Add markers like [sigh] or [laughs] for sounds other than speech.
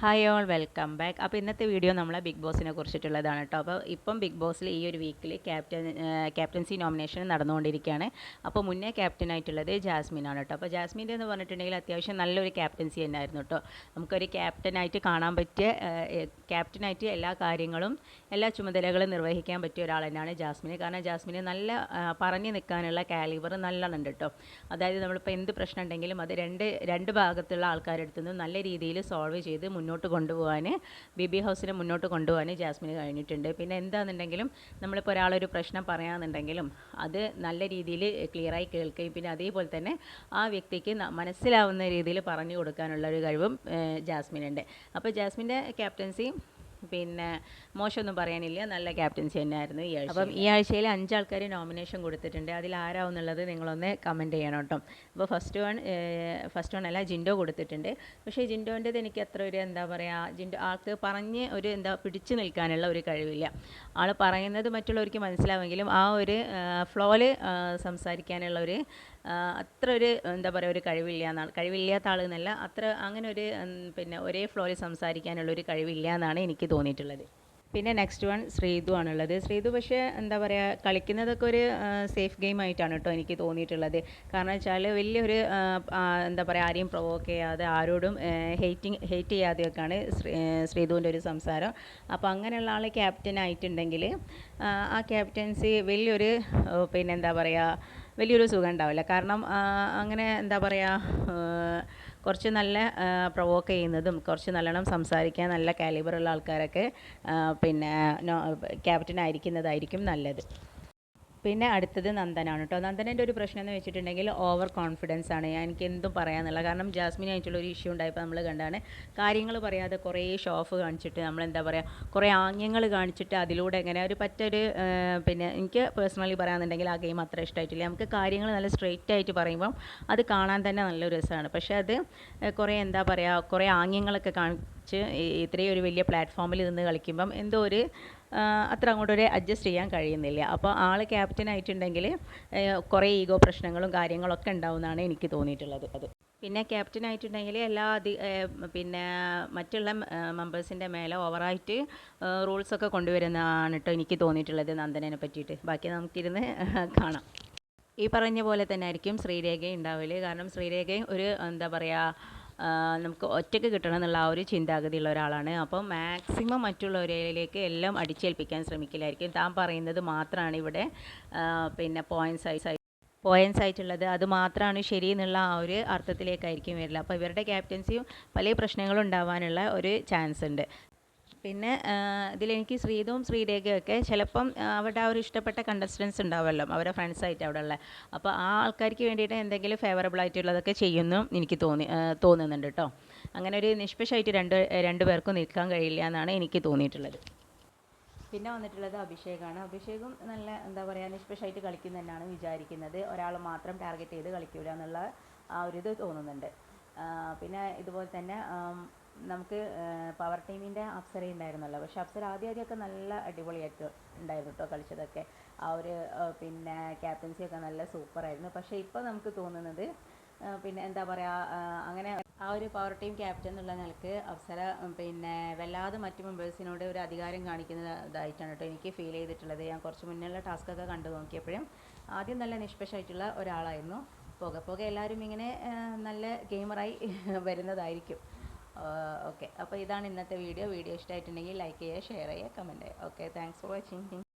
Hi all welcome back അപ്പോൾ ഇന്നത്തെ video നമ്മളെ ബിഗ് ബോസിനെ കുറിച്ചിട്ടുള്ളതാണ് കേട്ടോ അപ്പോൾ ഇപ്പം ബിഗ് ബോസിൽ ഈ ഒരു വീക്കിൽ ക്യാപ്റ്റൻ ക്യാപ്റ്റൻസി നോമിനേഷൻ നടന്നുകൊണ്ടിരിക്കുകയാണ് അപ്പോൾ മുന്നേ ക്യാപ്റ്റനായിട്ടുള്ളത് ജാസ്മിൻ ആണ് കേട്ടോ അപ്പോൾ ജാസ്മിന്റെ എന്ന് പറഞ്ഞിട്ടുണ്ടെങ്കിൽ അത്യാവശ്യം നല്ലൊരു ക്യാപ്റ്റൻസി തന്നെയായിരുന്നു കേട്ടോ നമുക്കൊരു ക്യാപ്റ്റനായിട്ട് കാണാൻ പറ്റിയ ക്യാപ്റ്റനായിട്ട് എല്ലാ കാര്യങ്ങളും എല്ലാ ചുമതലകളും നിർവഹിക്കാൻ പറ്റിയ ഒരാൾ തന്നെയാണ് ജാസ്മിന്. കാരണം ജാസ്മിന് നല്ല പറഞ്ഞു നിൽക്കാനുള്ള കാലിവർ നല്ലോണം ഉണ്ട് കേട്ടോ അതായത് നമ്മളിപ്പോൾ എന്ത് പ്രശ്നം ഉണ്ടെങ്കിലും അത് രണ്ട് രണ്ട് ഭാഗത്തുള്ള ആൾക്കാരുടെ നിന്ന് നല്ല രീതിയിൽ സോൾവ് ചെയ്ത് മുന്നോട്ട് കൊണ്ടുപോകാൻ ബി ബി ഹൗസിനെ മുന്നോട്ട് കൊണ്ടുപോകാൻ ജാസ്മിന് കഴിഞ്ഞിട്ടുണ്ട്. പിന്നെ എന്താണെന്നുണ്ടെങ്കിലും നമ്മളിപ്പോൾ ഒരാളൊരു പ്രശ്നം പറയാമെന്നുണ്ടെങ്കിലും അത് നല്ല രീതിയിൽ ക്ലിയറായി കേൾക്കുകയും പിന്നെ അതേപോലെ തന്നെ ആ വ്യക്തിക്ക് മനസ്സിലാവുന്ന രീതിയിൽ പറഞ്ഞു കൊടുക്കാനുള്ള ഒരു കഴിവും ജാസ്മിനുണ്ട്. അപ്പോൾ ജാസ്മിന്റെ ക്യാപ്റ്റൻസി പിന്നെ മോശമൊന്നും പറയാനില്ല. നല്ല ക്യാപ്റ്റൻസി തന്നെയായിരുന്നു ഈ ആഴ്ച അപ്പം ഈ ആഴ്ചയിൽ അഞ്ചാൾക്കാർ നോമിനേഷൻ കൊടുത്തിട്ടുണ്ട്. അതിൽ ആരാവുന്നുള്ളത് നിങ്ങളൊന്ന് കമന്റ് ചെയ്യണം കേട്ടോ അപ്പോൾ ഫസ്റ്റ് വൺ ഫസ്റ്റ് വൺ അല്ല ജിൻഡോ കൊടുത്തിട്ടുണ്ട്. പക്ഷേ ജിൻഡോന്റെത് എനിക്ക് അത്ര ഒരു എന്താ പറയുക ജിൻഡോ ആൾക്ക് പറഞ്ഞ് ഒരു എന്താ പിടിച്ചു നിൽക്കാനുള്ള ഒരു കഴിവില്ല. ആൾ പറയുന്നത് മറ്റുള്ളവർക്ക് മനസ്സിലാവുമെങ്കിലും ആ ഒരു ഫ്ലോയിൽ സംസാരിക്കാനുള്ള ഒരു അത്ര ഒരു എന്താ പറയുക ഒരു കഴിവില്ല എന്നാണ്. കഴിവില്ലാത്ത ആൾ എന്നല്ല അത്ര അങ്ങനെ ഒരു പിന്നെ ഒരേ ഫ്ലോയിൽ സംസാരിക്കാനുള്ള ഒരു കഴിവില്ല എന്നാണ് എനിക്ക് തോന്നിയിട്ടുള്ളത്. പിന്നെ നെക്സ്റ്റ് വൺ ശ്രീതു ആണുള്ളത്. ശ്രീതു പക്ഷേ എന്താ പറയുക കളിക്കുന്നതൊക്കെ ഒരു സേഫ് ഗെയിം ആയിട്ടാണ് കേട്ടോ എനിക്ക് തോന്നിയിട്ടുള്ളത്. കാരണം വെച്ചാൽ വലിയൊരു എന്താ പറയുക ആരെയും പ്രൊവോക്ക് ചെയ്യാതെ ആരോടും ഹെയ്റ്റിങ് ഹെയ്റ്റ് ചെയ്യാതെയൊക്കെയാണ് ശ്രീതുവിന്റെ ഒരു സംസാരം. അപ്പോൾ അങ്ങനെയുള്ള ആൾ ക്യാപ്റ്റൻ ആയിട്ടുണ്ടെങ്കിൽ ആ ക്യാപ്റ്റൻസി വലിയൊരു പിന്നെ എന്താ പറയുക വലിയൊരു സുഖം ഉണ്ടാവില്ല കാരണം അങ്ങനെ എന്താ പറയുക കുറച്ച് നല്ല പ്രൊവോക്ക് ചെയ്യുന്നതും കുറച്ച് നല്ലോണം സംസാരിക്കാൻ നല്ല കാലിബറുള്ള ആൾക്കാരൊക്കെ പിന്നെ ക്യാപ്റ്റൻ ആയിരിക്കുന്നതായിരിക്കും നല്ലത്. പിന്നെ അടുത്തത് നന്ദനാണ് കേട്ടോ. നന്ദനന്റെ ഒരു പ്രശ്നം എന്ന് വെച്ചിട്ടുണ്ടെങ്കിൽ ഓവർ കോൺഫിഡൻസ് ആണ്. എനിക്ക് എന്തും പറയാമെന്നുള്ള കാരണം ജാസ്മിൻ ആയിട്ടുള്ള ഒരു ഇഷ്യൂ ഉണ്ടായപ്പോൾ നമ്മൾ കണ്ടാണ്. കാര്യങ്ങൾ പറയാതെ കുറേ ഷോഫ് കാണിച്ചിട്ട് നമ്മൾ എന്താ പറയുക കുറേ ആംഗ്യങ്ങൾ കാണിച്ചിട്ട് അതിലൂടെ എങ്ങനെ ഒരു പറ്റൊരു പിന്നെ എനിക്ക് പേഴ്സണലി പറയാമെന്നുണ്ടെങ്കിൽ ആ ഗെയിം അത്ര ഇഷ്ടമായിട്ടില്ല നമുക്ക് കാര്യങ്ങൾ നല്ല സ്ട്രെയിറ്റ് ആയിട്ട് പറയുമ്പം അത് കാണാൻ തന്നെ നല്ലൊരു രസമാണ്. പക്ഷേ അത് കുറേ എന്താ പറയുക കുറേ ആംഗ്യങ്ങളൊക്കെ കാണിച്ച് ഇത്രയും ഒരു വലിയ പ്ലാറ്റ്ഫോമിൽ നിന്ന് കളിക്കുമ്പം എന്തോ ഒരു അത്ര അങ്ങോട്ടൊരു അഡ്ജസ്റ്റ് ചെയ്യാൻ കഴിയുന്നില്ല. അപ്പോൾ ആൾ ക്യാപ്റ്റൻ ആയിട്ടുണ്ടെങ്കിൽ കുറേ ഈഗോ പ്രശ്നങ്ങളും കാര്യങ്ങളൊക്കെ ഉണ്ടാവുമെന്നാണ് എനിക്ക് തോന്നിയിട്ടുള്ളത്. അത് പിന്നെ ക്യാപ്റ്റൻ ആയിട്ടുണ്ടെങ്കിൽ എല്ലാ അധി പിന്നെ മറ്റുള്ള മെമ്പേഴ്സിന്റെ മേലെ ഓവറായിട്ട് റൂൾസൊക്കെ കൊണ്ടുവരുന്നതാണ് കേട്ടോ എനിക്ക് തോന്നിയിട്ടുള്ളത് നന്ദനെ പറ്റിയിട്ട്. ബാക്കി നമുക്കിരുന്ന് കാണാം. ഈ പറഞ്ഞ പോലെ തന്നെ ആയിരിക്കും ശ്രീരേഖ ഉണ്ടാവില്ല കാരണം ശ്രീരേഖയും ഒരു എന്താ പറയുക നമുക്ക് ഒറ്റയ്ക്ക് കിട്ടണം എന്നുള്ള ആ ഒരു ചിന്താഗതിയുള്ള ഒരാളാണ്. അപ്പം മാക്സിമം മറ്റുള്ളവരിലേക്ക് എല്ലാം അടിച്ചേൽപ്പിക്കാൻ ശ്രമിക്കലായിരിക്കും. താൻ പറയുന്നത് മാത്രമാണ് ഇവിടെ പിന്നെ പോയിന്റ്സ് ആയി പോയിൻസ് ആയിട്ടുള്ളത്. അത് മാത്രമാണ് ശരി എന്നുള്ള ആ ഒരു അർത്ഥത്തിലേക്കായിരിക്കും വരില്ല അപ്പോൾ ഇവരുടെ ക്യാപ്റ്റൻസിയും പല പ്രശ്നങ്ങളും ഉണ്ടാവാനുള്ള ഒരു ചാൻസ് ഉണ്ട്. പിന്നെ ഇതിലെനിക്ക് ശ്രീതും ശ്രീരേഖയൊക്കെ ചിലപ്പം അവരുടെ ആ ഒരു ഇഷ്ടപ്പെട്ട കണ്ടസ്റ്റൻസ് ഉണ്ടാവുമല്ലോ അവരുടെ ഫ്രണ്ട്സായിട്ട് അവിടെ ഉള്ള. അപ്പോൾ ആ ആൾക്കാർക്ക് വേണ്ടിയിട്ട് എന്തെങ്കിലും ഫേവറബിൾ ആയിട്ടുള്ളതൊക്കെ ചെയ്യുന്നു എനിക്ക് തോന്നി തോന്നുന്നുണ്ട് കേട്ടോ അങ്ങനെ ഒരു നിഷ്പക്ഷമായിട്ട് രണ്ട് രണ്ട് പേർക്കും നിൽക്കാൻ കഴിയില്ല എന്നാണ് എനിക്ക് തോന്നിയിട്ടുള്ളത്. പിന്നെ വന്നിട്ടുള്ളത് അഭിഷേകാണ്. അഭിഷേകും നല്ല എന്താ പറയുക നിഷ്പക്ഷമായിട്ട് കളിക്കുന്നതെന്നാണ് വിചാരിക്കുന്നത്. ഒരാൾ മാത്രം ടാർഗറ്റ് ചെയ്ത് കളിക്കൂല എന്നുള്ള ആ ഒരു ഇത് തോന്നുന്നുണ്ട്. പിന്നെ ഇതുപോലെ തന്നെ നമുക്ക് പവർ ടീമിന്റെ അപ്സര ഉണ്ടായിരുന്നല്ലോ. പക്ഷെ അപ്സര ആദ്യം ആദ്യമൊക്കെ നല്ല അടിപൊളിയായിട്ട് ഉണ്ടായിരുന്നു കേട്ടോ കളിച്ചതൊക്കെ. ആ ഒരു പിന്നെ ക്യാപ്റ്റൻസി ഒക്കെ നല്ല സൂപ്പറായിരുന്നു പക്ഷേ ഇപ്പോൾ നമുക്ക് തോന്നുന്നത് പിന്നെ എന്താ പറയുക അങ്ങനെ ആ ഒരു പവർ ടീം ക്യാപ്റ്റൻ എന്നുള്ള നിലയ്ക്ക് അപ്സര പിന്നെ വല്ലാതെ മറ്റു മെമ്പേഴ്സിനോട് ഒരു അധികാരം കാണിക്കുന്നതായിട്ടാണ് കേട്ടോ എനിക്ക് ഫീൽ ചെയ്തിട്ടുള്ളത്. ഞാൻ കുറച്ച് മുന്നേ ഉള്ള ടാസ്ക്കൊക്കെ കണ്ടു നോക്കിയപ്പോഴും ആദ്യം നല്ല നിഷ്പക്ഷമായിട്ടുള്ള ഒരാളായിരുന്നു. പോകെ. പോകെ. എല്ലാവരും ഇങ്ങനെ നല്ല ഗെയിമറായി [laughs] വരുന്നതായിരിക്കും. ഓക്കെ. അപ്പോൾ ഇതാണ് ഇന്നത്തെ വീഡിയോ. വീഡിയോ ഇഷ്ടമായിട്ടുണ്ടെങ്കിൽ ലൈക്ക് ചെയ്യുക ഷെയർ ചെയ്യുക കമന്റ് ചെയ്യുക. Okay thanks for watching